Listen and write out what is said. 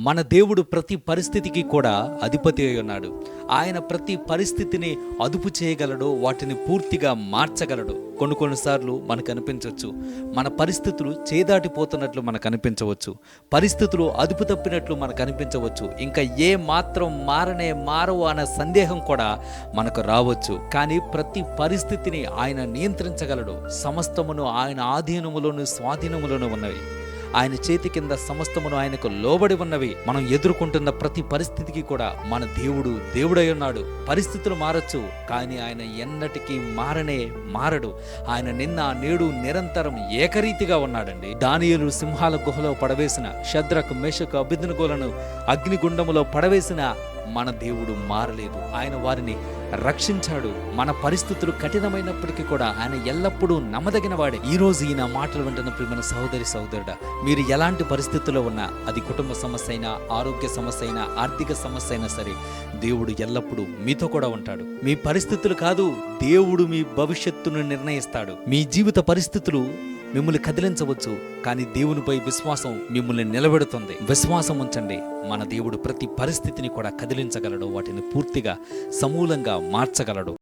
మన దేవుడు ప్రతి పరిస్థితికి కూడా అధిపతి అయి ఉన్నాడు. ఆయన ప్రతి పరిస్థితిని అదుపు చేయగలడు వాటిని పూర్తిగా మార్చగలడు. కొన్ని కొన్నిసార్లు మనకు అనిపించవచ్చు మన పరిస్థితులు చేదాటిపోతున్నట్లు మనకు అనిపించవచ్చు పరిస్థితులు అదుపు తప్పినట్లు మనకు అనిపించవచ్చు ఇంకా ఏ మాత్రం మారనే మారవు అన్న సందేహం కూడా మనకు రావచ్చు. కానీ ప్రతి పరిస్థితిని ఆయన నియంత్రించగలడు. సమస్తమును ఆయన ఆధీనములోను స్వాధీనములోను ఉన్నవి. ఆయన చేతి కింద సమస్తమును ఆయనకు లోబడి ఉన్నవి. మనం ఎదుర్కొంటున్న ప్రతి పరిస్థితికి కూడా మన దేవుడు దేవుడై ఉన్నాడు. పరిస్థితులు మారచ్చు కానీ ఆయన ఎన్నటికీ మారనే మారడు. ఆయన నిన్న నేడు నిరంతరం ఏకరీతిగా ఉన్నాడండి. దానియలు సింహాల గుహలో పడవేసిన శద్రకు మేషకు అభిధనుగోలను అగ్నిగుండములో పడవేసిన మన దేవుడు మారలేదు. ఆయన వారిని రక్షించాడు. మన పరిస్థితులు కఠినమైనప్పటికీ కూడా ఆయన ఎల్లప్పుడూ నమ్మదగిన వాడే. ఈ రోజు ఈయన మాటలు వింటున్న ప్రియమైన సహోదరి సహోదరుడ మీరు ఎలాంటి పరిస్థితుల్లో ఉన్నా అది కుటుంబ సమస్య అయినా ఆరోగ్య సమస్య అయినా ఆర్థిక సమస్య అయినా సరే దేవుడు ఎల్లప్పుడూ మీతో కూడా ఉంటాడు. మీ పరిస్థితులు కాదు దేవుడు మీ భవిష్యత్తును నిర్ణయిస్తాడు. మీ జీవిత పరిస్థితులు మిమ్మల్ని కదిలించవచ్చు కానీ దేవునిపై విశ్వాసం మిమ్మల్ని నిలబెడుతుంది. విశ్వాసం ఉంచండి. మన దేవుడు ప్రతి పరిస్థితిని కూడా కదిలించగలడు వాటిని పూర్తిగా సమూలంగా మార్చగలడు.